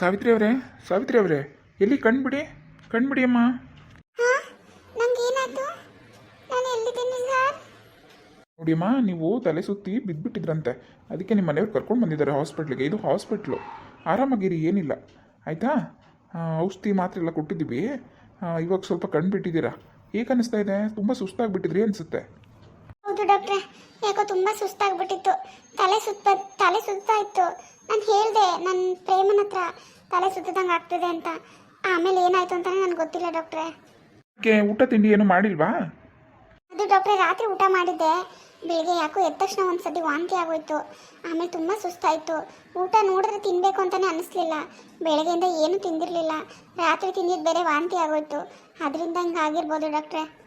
ಸಾವಿತ್ರಿ ಅವರೇ ಸಾವಿತ್ರಿ ಅವರೇ ಎಲ್ಲಿ ಕಣ್ಬಿಡಿ ಕಣ್ಬಿಡಿ ಅಮ್ಮ. ನೋಡಿಯಮ್ಮ ನೀವು ತಲೆ ಸುತ್ತಿ ಬಿದ್ದುಬಿಟ್ಟಿದ್ರಂತೆ ಅದಕ್ಕೆ ನಿಮ್ಮ ಮನೆಯವ್ರು ಕರ್ಕೊಂಡು ಬಂದಿದ್ದಾರೆ ಹಾಸ್ಪಿಟ್ಲಿಗೆ. ಇದು ಹಾಸ್ಪಿಟ್ಲು. ಆರಾಮಾಗಿರಿ ಏನಿಲ್ಲ. ಆಯಿತಾ? ಔಷಧಿ ಮಾತ್ರೆ ಎಲ್ಲ ಕೊಟ್ಟಿದ್ದೀವಿ. ಇವಾಗ ಸ್ವಲ್ಪ ಕಣ್ಣು ಬಿಟ್ಟಿದ್ದೀರಾ ಹೇಗೆ ಅನ್ನಿಸ್ತಾ ಇದೆ? ತುಂಬ ಸುಸ್ತಾಗಿಬಿಟ್ಟಿದ್ರಿ ಅನಿಸುತ್ತೆ. ಹೌದು ಡಾಕ್ಟ್ರೆ. ಯಾಕೋ ತುಂಬ ಸುಸ್ತಾಗ್ಬಿಟ್ಟಿತ್ತು. ತಲೆ ಸುತ್ತ ತಲೆ ಸುತ್ತಾ ಇತ್ತು. ನಾನು ಹೇಳಿದೆ ನನ್ನ ಪ್ರೇಮನ ಹತ್ರ ತಲೆ ಸುತ್ತದಂಗೆ ಆಗ್ತಿದೆ ಅಂತ. ಆಮೇಲೆ ಏನಾಯ್ತು ಅಂತಾನೆ ನನಗೆ ಗೊತ್ತಿಲ್ಲ ಡಾಕ್ಟ್ರೆ. ಊಟ ತಿಂಡಿ ಏನು ಮಾಡಿಲ್ವಾ? ಅದು ಡಾಕ್ಟ್ರೆ ರಾತ್ರಿ ಊಟ ಮಾಡಿದ್ದೆ. ಬೆಳಿಗ್ಗೆ ಯಾಕೋ ಎದ್ದ ತಕ್ಷಣ ಒಂದ್ಸತಿ ವಾಂತಿ ಆಗೋಯ್ತು. ಆಮೇಲೆ ತುಂಬ ಸುಸ್ತಾಯಿತು. ಊಟ ನೋಡಿದ್ರೆ ತಿನ್ನಬೇಕು ಅಂತಲೇ ಅನಿಸ್ಲಿಲ್ಲ. ಬೆಳಗ್ಗೆಯಿಂದ ಏನೂ ತಿಂದಿರಲಿಲ್ಲ. ರಾತ್ರಿ ತಿಂದಿದ್ದು ಬೇರೆ ವಾಂತಿ ಆಗೋಯ್ತು. ಅದರಿಂದ ಹಿಂಗೆ ಆಗಿರ್ಬೋದು ಡಾಕ್ಟ್ರೆ.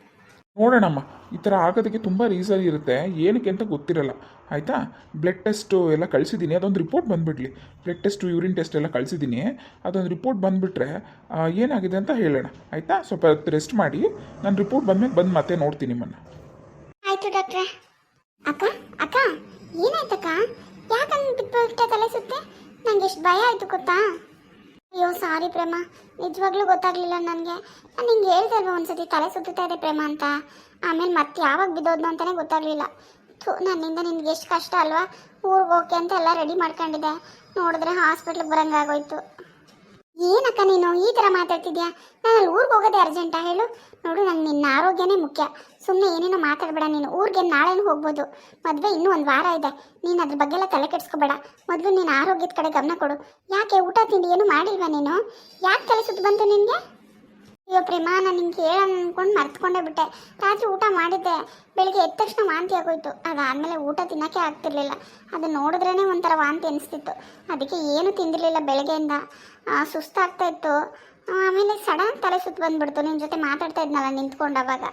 ನೋಡೋಣಮ್ಮ, ಈ ಥರ ಆಗೋದಕ್ಕೆ ತುಂಬ ರೀಸನ್ ಇರುತ್ತೆ. ಏನಕ್ಕೆ ಅಂತ ಗೊತ್ತಿರಲ್ಲ. ಆಯಿತಾ? ಬ್ಲಡ್ ಟೆಸ್ಟು ಎಲ್ಲ ಕಳಿಸಿದ್ದೀನಿ, ಅದೊಂದು ರಿಪೋರ್ಟ್ ಬಂದುಬಿಡ್ಲಿ. ಬ್ಲಡ್ ಟೆಸ್ಟು ಯೂರಿನ್ ಟೆಸ್ಟ್ ಎಲ್ಲ ಕಳಿಸಿದ್ದೀನಿ. ಅದೊಂದು ರಿಪೋರ್ಟ್ ಬಂದುಬಿಟ್ರೆ ಏನಾಗಿದೆ ಅಂತ ಹೇಳೋಣ. ಆಯಿತಾ? ಸ್ವಲ್ಪ ರೆಸ್ಟ್ ಮಾಡಿ, ನಾನು ರಿಪೋರ್ಟ್ ಬಂದಮೇಲೆ ಬಂದು ಮತ್ತೆ ನೋಡ್ತೀನಿ ನಿಮ್ಮನ್ನು. ಆಯಿತು ಡಾಕ್ಟ್ರೆ. ಅಕ್ಕ ಅಕ್ಕ, ಏನಾಯ್ತಕ್ಕ? ಯಾಕೆ ಬಿಟ್ಬಿಟ್ಟೆ ತಲೆ ಸುತ್ತೆ? ನಂಗೆ ಎಷ್ಟು ಭಯ ಆಯಿತು ಗೊತ್ತಾ? ಅಯ್ಯೋ, ಸಾರಿ ಪ್ರೇಮ. ನಿಜವಾಗ್ಲೂ ಗೊತ್ತಾಗ್ಲಿಲ್ಲ ನನಗೆ. ನಾನು ನಿಂಗೆ ಹೇಳ್ದೆ ಅಲ್ವಾ ಒಂದ್ಸತಿ ತಲೆ ಸುತ್ತುತ್ತಾ ಇದೆ ಪ್ರೇಮ ಅಂತ? ಆಮೇಲೆ ಮತ್ತೆ ಯಾವಾಗ ಬಿದ್ದೋದ್ನು ಅಂತಲೇ ಗೊತ್ತಾಗ್ಲಿಲ್ಲ. ಥು, ನನ್ನಿಂದ ನಿನ್ಗೆ ಎಷ್ಟು ಕಷ್ಟ ಅಲ್ವಾ? ಊರಿಗೆ ಹೋಗಿ ಅಂತ ಎಲ್ಲ ರೆಡಿ ಮಾಡ್ಕೊಂಡಿದ್ದೆ. ನೋಡಿದ್ರೆ ಹಾಸ್ಪಿಟ್ಲಿಗೆ ಬರಂಗಾಗೋಯ್ತು. ಏನಕ್ಕ ನೀನು ಈ ಥರ ಮಾತಾಡ್ತಿದ್ಯಾ? ನಾನು ಅಲ್ಲಿ ಊರಿಗೆ ಹೋಗೋದೇ ಅರ್ಜೆಂಟಾ ಹೇಳು? ನೋಡು ನಂಗೆ ನಿನ್ನ ಆರೋಗ್ಯನೇ ಮುಖ್ಯ. ಸುಮ್ಮನೆ ಏನೇನೋ ಮಾತಾಡಬೇಡ ನೀನು. ಊರಿಗೆ ನಾಳೆನೂ ಹೋಗ್ಬೋದು. ಮದುವೆ ಇನ್ನೂ ಒಂದು ವಾರ ಇದೆ. ನೀನು ಅದ್ರ ಬಗ್ಗೆ ಎಲ್ಲ ತಲೆ ಕೆಡಿಸ್ಕೋಬೇಡ. ಮೊದಲು ನೀನು ಆರೋಗ್ಯದ ಕಡೆ ಗಮನ ಕೊಡು. ಯಾಕೆ ಊಟ ತಿಂಡಿ ಏನು ಮಾಡಿಲ್ವಾ ನೀನು? ಯಾಕೆ ತಲೆ ಬಂತು ನಿನಗೆ? ಅಯ್ಯೋ ಪ್ರೇಮ, ನಾನು ನಿಂಗೆ ಹೇಳೋಣ ಅನ್ಕೊಂಡು ಮರ್ತ್ಕೊಂಡೇ ಬಿಟ್ಟೆ. ರಾತ್ರಿ ಊಟ ಮಾಡಿದ್ದೆ. ಬೆಳಿಗ್ಗೆ ಎದ್ದ ತಕ್ಷಣ ವಾಂತಿ ಆಗೋಯ್ತು. ಅದಾದಮೇಲೆ ಊಟ ತಿನ್ನೋಕ್ಕೆ ಆಗ್ತಿರ್ಲಿಲ್ಲ. ಅದು ನೋಡಿದ್ರೇ ಒಂಥರ ವಾಂತಿ ಅನಿಸ್ತಿತ್ತು. ಅದಕ್ಕೆ ಏನು ತಿಂದಿರಲಿಲ್ಲ ಬೆಳಗ್ಗೆಯಿಂದ. ಸುಸ್ತಾಗ್ತಾ ಇತ್ತು. ಆಮೇಲೆ ಸಡನ್ ತಲೆ ಸುತ್ತು ಬಂದ್ಬಿಡ್ತು. ನಿಮ್ಮ ಜೊತೆ ಮಾತಾಡ್ತಾ ಇದ್ನಲ್ಲ ನಿಂತ್ಕೊಂಡು ಅವಾಗ.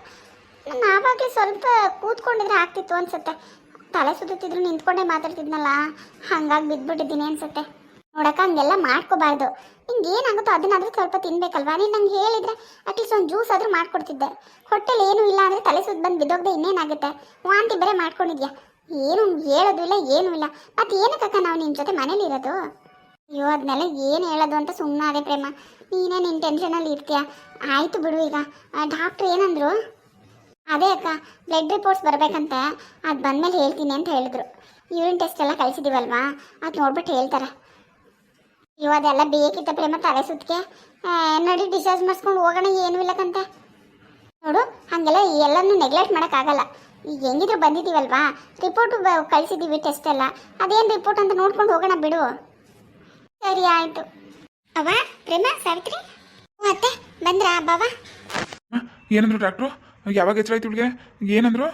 ನಾನು ಆವಾಗಲೇ ಸ್ವಲ್ಪ ಕೂತ್ಕೊಂಡಿದ್ರೆ ಆಗ್ತಿತ್ತು ಅನ್ಸುತ್ತೆ. ತಲೆ ಸುತ್ತಿದ್ರು ನಿಂತ್ಕೊಂಡೇ ಮಾತಾಡ್ತಿದ್ನಲ್ಲ. ಹಂಗಾಗಿ ಬಿದ್ದುಬಿಟ್ಟಿದ್ದೀನಿ ಅನ್ಸುತ್ತೆ. ನೋಡಕ್ಕ, ಹಂಗೆಲ್ಲ ಮಾಡ್ಕೋಬಾರ್ದು. ನಿಂಗೆ ಏನಾಗುತ್ತೋ ಅದನ್ನಾದ್ರೂ ಸ್ವಲ್ಪ ತಿನ್ಬೇಕಲ್ವಾ? ನೀನು ನಂಗೆ ಹೇಳಿದ್ರೆ ಅಟ್ಲೀಸ್ಟ್ ಒಂದು ಜ್ಯೂಸ್ ಆದರೂ ಮಾಡ್ಕೊಡ್ತಿದ್ದೆ. ಹೊಟ್ಟೆಲಿ ಏನೂ ಇಲ್ಲ ಅಂದರೆ ತಲೆ ಸುತ್ತ ಬಂದು ಬಿದ್ದೋಗದೆ ಇನ್ನೇನಾಗುತ್ತೆ ವಾಂತಿ ಬೇರೆ ಮಾಡ್ಕೊಂಡಿದ್ಯಾ? ಏನು ಹೇಳೋದು ಇಲ್ಲ, ಏನೂ ಇಲ್ಲ. ಮತ್ತೆ ಏನಕ್ಕಕ್ಕ ನಾವು ನಿನ್ನ ಜೊತೆ ಮನೇಲಿ ಇರೋದು? ಅಯ್ಯೋ ಅದನ್ನೆಲ್ಲ ಏನು ಹೇಳೋದು ಅಂತ ಸುಮ್ಮನೆ ಅದೇ ಪ್ರೇಮ. ನೀನೇ ನಿನ್ನ ಟೆನ್ಷನಲ್ಲಿ ಇರ್ತೀಯ? ಆಯಿತು ಬಿಡು ಈಗ. ಡಾಕ್ಟ್ರ್ ಏನಂದ್ರು? ಅದೇ ಅಕ್ಕ ಬ್ಲಡ್ ರಿಪೋರ್ಟ್ಸ್ ಬರಬೇಕಂತೆ. ಅದು ಬಂದಮೇಲೆ ಹೇಳ್ತೀನಿ ಅಂತ ಹೇಳಿದ್ರು. ಯೂರಿನ್ ಟೆಸ್ಟ್ ಎಲ್ಲ ಕಳಿಸಿದೀವಲ್ವಾ? ಅದು ನೋಡ್ಬಿಟ್ಟು ಹೇಳ್ತಾರೆ. ಅಯ್ಯೋ ಅದೆಲ್ಲ ಬೇಕಿತ್ತ ಪ್ರೇಮ ತಲೆ ಸುತ್ತಿಗೆ ನೋಡಿ ಡಿಸ್ಚಾರ್ಜ್ ಮಾಡಿಸ್ಕೊಂಡು ಹೋಗೋಣ ಏನು ಇಲ್ಲಕ್ಕಂತೆ ನೋಡು ಹಾಗೆಲ್ಲ ಎಲ್ಲನೂ ನೆಗ್ಲೆಕ್ಟ್ ಮಾಡೋಕ್ಕಾಗಲ್ಲ. ಈಗ ಹೆಂಗಿದ್ರು ಬಂದಿದ್ದೀವಲ್ವಾ ರಿಪೋರ್ಟು ಬ ಕಳಿಸಿದ್ದೀವಿ ಟೆಸ್ಟ್ ಎಲ್ಲ. ಅದೇನು ರಿಪೋರ್ಟ್ ಅಂತ ನೋಡ್ಕೊಂಡು ಹೋಗೋಣ ಬಿಡು. ಸರಿ ಆಯಿತು. ಅವ ಪ್ರೇಮ ಸಾವಿತ್ರಿ? ಮತ್ತೆ ಬಂದ್ರಾ ಬಾವಾ? ಏನಂದ್ರು ಡಾಕ್ಟ್ರು ಯಾವಾಗ ಎಚ್ಚರಾಯ್ತು ಇವಳಿಗೆ? ಏನಂದ್ರು?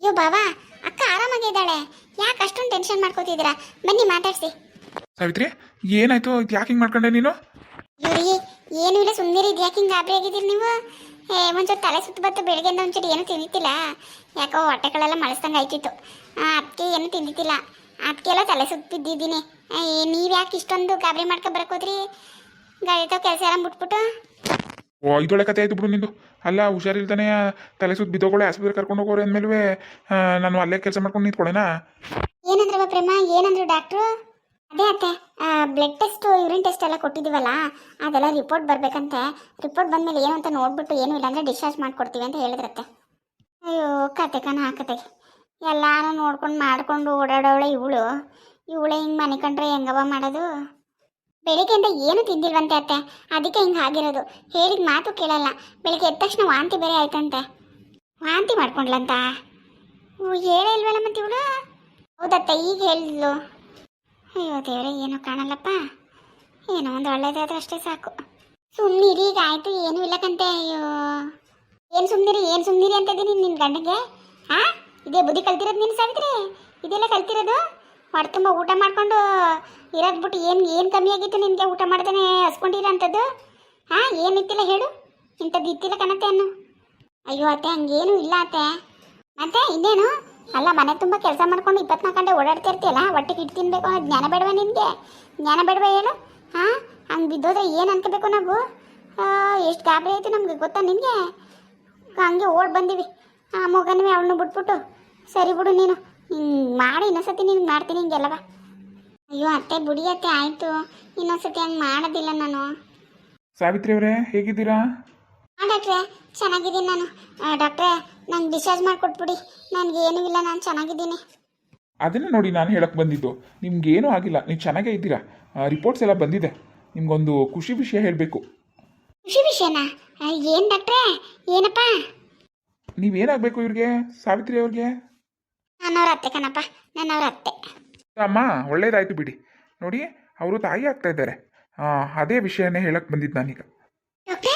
ಅಯ್ಯೋ ಬಾವಾ ಅಕ್ಕ ಆರಾಮಾಗಿದ್ದಾಳೆ. ಯಾಕೆ ಅಷ್ಟೊಂದು ಟೆನ್ಷನ್ ಮಾಡ್ಕೋತಿದ್ದೀರಾ? ಬನ್ನಿ ಮಾತಾಡ್ಸಿ. ಸಾವಿತ್ರಿ ಏನಾಯ್ತು? ಯಾಕೆ ಹಿಂಗೆ ಮಾಡ್ಕೊಂಡೆ ನೀನು? ಇವ್ರಿ ಏನು ಇಲ್ಲ ಸುಮ್ಮನೆ ಇದು ಯಾಕೆ ಹಿಂಗೆ ಗಾಬರಿ ಆಗಿದ್ದೀರಿ ನೀವು? ಏ ಒಂಚೂರು ತಲೆ ಸುತ್ತ ಬತ್ತು ಬೆಳಗ್ಗೆಯಿಂದ ಒಂಚೂರು ಏನು ತಿಂದಿತ್ತಿಲ್ಲ ಯಾಕೋ ಹೊಟ್ಟೆಗಳೆಲ್ಲ ಮಳಸ್ದಂಗೆ ಆಯ್ತಿತ್ತು. ಅದಕ್ಕೆ ಏನು ತಿಂದಿತ್ತಿಲ್ಲ ಅದಕ್ಕೆಲ್ಲ ತಲೆ ಸುತ್ತಿದ್ದೀನಿ ನೀವು ಯಾಕೆ ಇಷ್ಟೊಂದು ಗಾಬರಿ ಮಾಡ್ಕೊ ಬರಕೋದ್ರಿ? ಗಾಡಿ ತಾವ್ ಕೆಲಸ ಎಲ್ಲ ಮುಟ್ಬಿಟ್ಟು. ಓ ಇದೊಳ್ಳೆ ಕತೆ ಆಯ್ತು ಬಿಡು ನಿಂದು. ಅಲ್ಲ ಹುಷಾರಿಲ್ದಾನೆ ತಲೆ ಸುತ್ತ ಬಿದ್ದೋಗಳೆ ಆಸ್ಪತ್ರೆ ಕರ್ಕೊಂಡು ಹೋಗೋರು ಅಂದಮೇಲೆ ನಾನು ಅಲ್ಲೇ ಕೆಲಸ ಮಾಡ್ಕೊಂಡು ನಿಂತ್ಕೊಳ್ಳೋಣ ಏನಂದ್ರವ ಪ್ರೇಮ? ಏನಂದ್ರು ಡಾಕ್ಟ್ರು? ಅದೇ ಅತ್ತೆ ಬ್ಲಡ್ ಟೆಸ್ಟ್ ಯೂರಿನ್ ಟೆಸ್ಟ್ ಎಲ್ಲ ಕೊಟ್ಟಿದ್ದೀವಲ್ಲ, ಅದೆಲ್ಲ ರಿಪೋರ್ಟ್ ಬರಬೇಕಂತೆ. ರಿಪೋರ್ಟ್ ಬಂದಮೇಲೆ ಏನು ಅಂತ ನೋಡ್ಬಿಟ್ಟು ಏನು ಇಲ್ಲ ಅಂದರೆ ಡಿಸ್ಚಾರ್ಜ್ ಮಾಡಿಕೊಡ್ತೀವಿ ಅಂತ ಹೇಳಿದ್ರತ್ತೆ ಅಯ್ಯೋ, ಕತೆ ಕಣ ಹಾಕತೆ ಎಲ್ಲಾನು ನೋಡ್ಕೊಂಡು ಮಾಡ್ಕೊಂಡು ಓಡಾಡೋಳೆ ಇವಳು. ಇವಳೆ ಹಿಂಗೆ ಮನೆ ಕಂಡ್ರೆ ಹೆಂಗವ ಮಾಡೋದು? ಬೆಳಿಗ್ಗೆಯಿಂದ ಏನು ತಿಂದಿಲ್ವಂತೆ ಅತ್ತೆ? ಅದಕ್ಕೆ ಹಿಂಗೆ ಆಗಿರೋದು. ಹೇಳಿದ ಮಾತು ಕೇಳಲ್ಲ. ಬೆಳಿಗ್ಗೆ ಎದ್ದ ತಕ್ಷಣ ವಾಂತಿ ಬೇರೆ ಆಯ್ತಂತೆ. ವಾಂತಿ ಮಾಡ್ಕೊಂಡ್ಲಂತ? ಓ, ಹೇಳೇ ಇಲ್ವಲ್ಲ ಮತ್ತೆ ಇವಳು ಹೌದತ್ತ, ಈಗ ಹೇಳಿದ್ಲು. ಅಯ್ಯೋ ದೇವ್ರೆ, ಏನು ಕಾಣಲ್ಲಪ್ಪ. ಏನೋ ಒಂದು ಒಳ್ಳೇದಾದ್ರೆ ಅಷ್ಟೇ ಸಾಕು. ಸುಮ್ಮನಿರಿ ಈಗ ಆಯಿತು, ಏನೂ ಇಲ್ಲ ಕಂತೆ. ಅಯ್ಯೋ. ಏನು ಸುಮ್ಮನಿರಿ ಏನು ಸುಮ್ಮನಿರಿ ಅಂತ ಇದೀನಿ ನಿನ್ನ ಗಂಡಗೆ ಹಾ ಇದೇ ಬುದ್ಧಿ ಕಲ್ತಿರೋದು ನೀನು ಸಾವಿತ್ರಿ? ಇದೆಲ್ಲ ಕಲ್ತಿರೋದು? ಹೊಟ್ಟೆ ತುಂಬ ಊಟ ಮಾಡಿಕೊಂಡು ಇರೋದು ಬಿಟ್ಟು ಏನು ಏನು ಕಮ್ಮಿ ಆಗಿತ್ತು ನಿನಗೆ ಊಟ ಮಾಡ್ತಾನೆ ಹಸ್ಕೊಂಡಿರೋ ಅಂಥದ್ದು? ಹಾಂ ಏನಿತ್ತಿಲ್ಲ ಹೇಳು. ಇಂಥದ್ದು ಇತ್ತಿಲ್ಲ ಕಣತ್ತೆ ಅನ್ನು. ಅಯ್ಯೋ ಅತ್ತೆ, ಹಂಗೇನು ಇಲ್ಲ ಅತ್ತೆ. ಮತ್ತೆ ಇನ್ನೇನು? ಅಲ್ಲ ಮನೆ ತುಂಬ ಕೆಲಸ ಮಾಡ್ಕೊಂಡು ಇಪ್ಪತ್ನಾಲ್ಕು ಗಂಟೆ ಓಡಾಡ್ತಾ ಇರ್ತೀಯಲ್ಲ ಹೊಟ್ಟೆಗೆ ಇಟ್ಟು ತಿನ್ಬೇಕು ಅನ್ನೋ ಜ್ಞಾನ ಬೇಡವಾ ನಿನಗೆ? ಜ್ಞಾನ ಬೇಡವಾ ಹೇಳು? ಹಾಂ? ಹಂಗೆ ಬಿದ್ದೋದ್ರೆ ಏನು ಅನ್ಕೋಬೇಕು ನಾವು? ಎಷ್ಟು ಗಾಬರಿ ಆಯಿತು ನಮ್ಗೆ ಗೊತ್ತಾ ನಿನಗೆ? ಹಂಗೆ ಓಡ್ ಬಂದೀವಿ. ಆ ಮಗನವೇ ಅವಳನ್ನ ಬಿಟ್ಬಿಟ್ಟು ಸರಿ ಬಿಡು ನೀನು. ಹಿಂಗೆ ಮಾಡಿ ಇನ್ನೊಂದ್ಸತಿ ನಿನ್ಗೆ ಮಾಡ್ತೀನಿ ಹಿಂಗೆಲ್ಲವ ಅಯ್ಯೋ ಅತ್ತೆ ಬುಡಿಯತ್ತೆ ಆಯಿತು. ಇನ್ನೊಂದ್ಸತಿ ಹಂಗೆ ಮಾಡೋದಿಲ್ಲ ನಾನು. ಸಾವಿತ್ರಿ ಅವರೇ ಹೇಗಿದ್ದೀರಾ? ಹಾಂ ಡಾಕ್ಟ್ರೆ ಚೆನ್ನಾಗಿದ್ದೀನಿ ನಾನು. ಡಾಕ್ಟ್ರೆ ನಂಗೆ ಡಿಸ್ಚಾರ್ಜ್ ಮಾಡಿಕೊಟ್ಬಿಡಿ. ನನಗೆ ಏನೂ ಇಲ್ಲ ನಾನು ಚೆನ್ನಾಗಿದ್ದೀನಿ. ಅದನ್ನು ನೋಡಿ ನಾನು ಹೇಳಕ್ಕೆ ಬಂದಿದ್ದು ನಿಮ್ಗೇನೂ ಆಗಿಲ್ಲ ನೀವು ಚೆನ್ನಾಗೇ ಇದ್ದೀರಾ? ರಿಪೋರ್ಟ್ಸ್ ಎಲ್ಲ ಬಂದಿದೆ ನಿಮ್ಗೊಂದು ಖುಷಿ ವಿಷಯ ಹೇಳಬೇಕು. ಖುಷಿ ವಿಷಯನಾ? ಏನು ಡಾಕ್ಟ್ರೆ? ಏನಪ್ಪ? ನೀವೇನಾಗಬೇಕು ಇವ್ರಿಗೆ ಸಾವಿತ್ರಿ ಅವ್ರಿಗೆ? ನನ್ನವ್ರ ಅತ್ತೆ ಕಣಪ್ಪ ನನ್ನವ್ರ ಅತ್ತೆ. ಅಮ್ಮ ಒಳ್ಳೇದಾಯ್ತು ಬಿಡಿ. ನೋಡಿ ಅವರು ತಾಯಿ ಆಗ್ತಾ ಇದ್ದಾರೆ. ಅದೇ ವಿಷಯನೇ ಹೇಳಕ್ಕೆ ಬಂದಿದ್ದು ನಾನೀಗ. ಡಾಕ್ಟ್ರೇ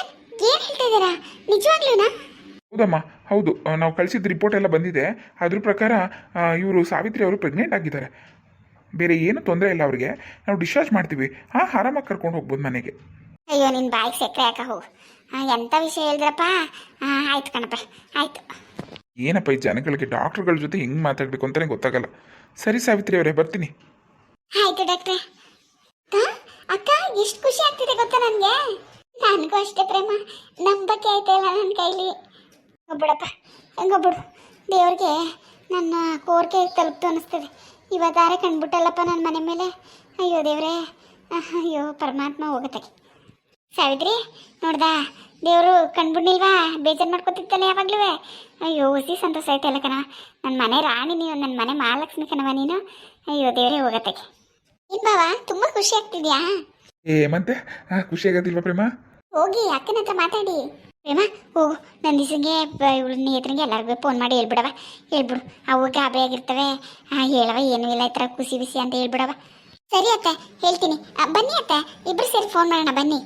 ಏನು ಹೇಳ್ತಾ ಇದ್ದೀರಾ? ನಿಜವಾಗ್ಲೂನಾ? ಹೌದಮ್ಮ ಹೌದು ನಾವು ಕಳಿಸಿದ ರಿಪೋರ್ಟ್ ಎಲ್ಲ ಬಂದಿದೆ. ಅದ್ರ ಪ್ರಕಾರ ಇವರು ಸಾವಿತ್ರಿ ಅವರು ಪ್ರೆಗ್ನೆಂಟ್ ಆಗಿದ್ದಾರೆ. ಬೇರೆ ಏನು ತೊಂದರೆ ಇಲ್ಲ ಅವರಿಗೆ. ನಾವು ಡಿಸ್ಚಾರ್ಜ್ ಮಾಡ್ತೀವಿ. ಹಾಂ ಆರಾಮಾಗಿ ಕರ್ಕೊಂಡು ಹೋಗ್ಬೋದು ಮನೆಗೆ. ಅಯ್ಯೋ ನಿನ್ನ ಬಾಯಿಗೆ ಸೆಕ್ರೆ ಯಾಕ ಹೋಗು? ಎಂಥ ವಿಷಯ ಹೇಳಿದ್ರಪ್ಪ? ಆಯ್ತು ಕಣಪ್ಪ ಆಯ್ತು. ಏನಪ್ಪ ಈ ಜನಗಳಿಗೆ ಡಾಕ್ಟ್ರುಗಳ ಜೊತೆ ಹಿಂಗೆ ಮಾತಾಡಬೇಕು ಅಂತಲೇ ಗೊತ್ತಾಗಲ್ಲ. ಸರಿ ಸಾವಿತ್ರಿ ಅವರೇ ಬರ್ತೀನಿ. ಆಯ್ತು ಡಾಕ್ಟ್ರೆ. ಅಕ್ಕ ಅಕ್ಕ ಎಷ್ಟು ಖುಷಿ ಆಗ್ತಿದೆ ಗೊತ್ತಾ ನನಗೆ? ನನಗೂ ಅಷ್ಟೇ ಪ್ರೇಮ. ನಂಬಕ್ಕೆ ಆಯ್ತಲ್ಲ ನನ್ನ ಕೈಲಿ? ಬಿಡಪ್ಪ. ಬಿಡು. ದೇವ್ರಿಗೆ ನನ್ನ ಕೋರಿಕೆ ತಲುಪ್ತು ಅನ್ನಿಸ್ತದೆ. ಇವತ್ತಾರೆ ಕಂಡುಬಿಟ್ಟಲ್ಲಪ್ಪ ನನ್ನ ಮನೆ ಮೇಲೆ. ಅಯ್ಯೋ ದೇವ್ರೇ. ಅಯ್ಯೋ ಪರಮಾತ್ಮ ಹೋಗತ್ತೆ ಸಾವಿತ್ರಿ ನೋಡ್ದಾ? ದೇವರು ಕಂಡುಬಿಡ್ಲಿಲ್ವಾ? ಬೇಜಾರು ಮಾಡ್ಕೊತಿತ್ತಲ್ಲ ಯಾವಾಗ್ಲೂ? ಅಯ್ಯೋ ಹುಸಿ ಸಂತೋಷ ಆಯ್ತಲ್ಲ ಕಣ. ನನ್ನ ಮನೆ ರಾಣಿ ನೀವು ನನ್ನ ಮನೆ ಮಹಾಲಕ್ಷ್ಮಿ ಕಣವ ನೀನು. ಅಯ್ಯೋ ದೇವರೇ ಹೋಗತ್ತೆ ಏನ್ ಬಾವ ತುಂಬಾ ಖುಷಿ ಆಗ್ತಿದ್ಯಾ? ಏ ಮತ್ತೆ? ಖುಷಿ ಆಗೋದಿಲ್ವಾ ಪ್ರೇಮ? ಹೋಗಿ ಅಕ್ಕನ ಹತ್ರ ಮಾತಾಡಿ. ಪ್ರೇಮ ಹೋಗು ನನ್ನ ದಿವಸಗೆ ಇವಳು ನೇತ್ರಿಗೆ ಎಲ್ಲರಿಗೂ ಫೋನ್ ಮಾಡಿ ಹೇಳ್ಬಿಡವ ಹೇಳ್ಬಿಡು. ಅವು ಗಾಬರಿ ಆಗಿರ್ತವೆ. ಆ, ಹೇಳವ ಏನೂ ಇಲ್ಲ. ಈ ಥರ ಖುಷಿ ಬಿಸಿ ಅಂತ ಹೇಳ್ಬಿಡವ ಸರಿ ಅತ್ತ ಹೇಳ್ತೀನಿ. ಬನ್ನಿ ಅತ್ತ. ಇಬ್ರು ಸೇರಿ ಫೋನ್ ಮಾಡೋಣ ಬನ್ನಿ.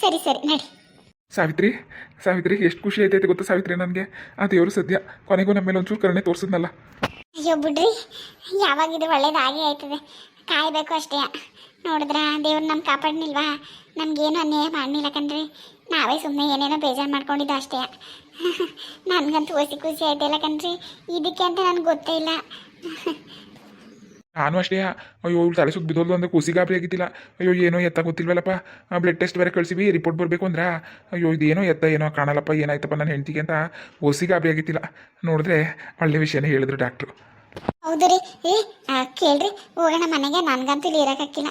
ಸರಿ ಸರಿ ನಡಿ. ಸಾವಿತ್ರಿ ಸಾವಿತ್ರಿ ಎಷ್ಟು ಖುಷಿ ಆಯ್ತೈತೆ ಗೊತ್ತಾ ಸಾವಿತ್ರಿ ನನಗೆ? ಆ ದೇವರು ಸದ್ಯ ಕೊನೆಗೂ ನಮ್ಮ ಮೇಲೆ ಒಂಚೂರು ಕರುಣೆ ತೋರಿಸಿದ್ನಲ್ಲ. ಅಯ್ಯೋ ಬಿಡ್ರಿ ಯಾವಾಗಿದು ಒಳ್ಳೇದಾಗೇ ಆಯ್ತದೆ. ಕಾಯಬೇಕು ಅಷ್ಟೇ. ನೋಡಿದ್ರ ದೇವ್ರು ನಮ್ಮ ಕಾಪಾಡ್ನಿಲ್ವಾ? ನಮ್ಗೇನು ಅನ್ಯಾಯ ಮಾಡಲಿಲ್ಲ ಕಣ್ರಿ. ನಾವೇ ಸುಮ್ಮನೆ ಏನೇನೋ ಬೇಜಾರು ಮಾಡ್ಕೊಂಡಿದ್ದು ಅಷ್ಟೇ. ನನಗಂತೂ ಹೊಸಿ ಖುಷಿ ಆಯ್ತಿಲ್ಲ ಕಣ್ರಿ. ಇದಕ್ಕೆ ಅಂತ ನನಗೆ ಗೊತ್ತೇ ಇಲ್ಲ. ನಾನು ಅಷ್ಟೇ. ಅಯ್ಯೋ ಇವ್ಳು ತಲೆ ಸುತ್ತ ಬಿದ್ದೋದು ಅಂದ್ರೆ ಕುಸಿ ಗಾಬರಿ ಆಗಿದ್ದಿಲ್ಲ. ಅಯ್ಯೋ ಏನೋ ಎತ್ತ ಗೊತ್ತಿಲ್ವಲ್ಲಪ್ಪ. ಬ್ಲಡ್ ಟೆಸ್ಟ್ ಬೇರೆ ಕಳಿಸಿವಿ ರಿಪೋರ್ಟ್ ಬರಬೇಕು ಅಂದ್ರೆ. ಅಯ್ಯೋ ಇದೇನೋ ಎತ್ತ ಏನೋ ಕಾಣಲ್ಲಪ್ಪ ಏನಾಯ್ತಪ್ಪ ನನ್ನ ಹೆಂಡತಿಗೆ ಅಂತ ಹೊಸಿ ಗಾಬರಿ ಆಗಿದ್ದಿಲ್ಲ. ನೋಡಿದ್ರೆ ಒಳ್ಳೆ ವಿಷಯನೇ ಹೇಳಿದ್ರು ಡಾಕ್ಟ್ರು ಹೌದು ರೀ. ಏ ಆ, ಕೇಳ್ರಿ ಹೋಗೋಣ ಮನೆಗೆ. ನನಗಂತೂ ಇಲ್ಲಿ ಇರೋಕ್ಕಾಗಿಲ್ಲ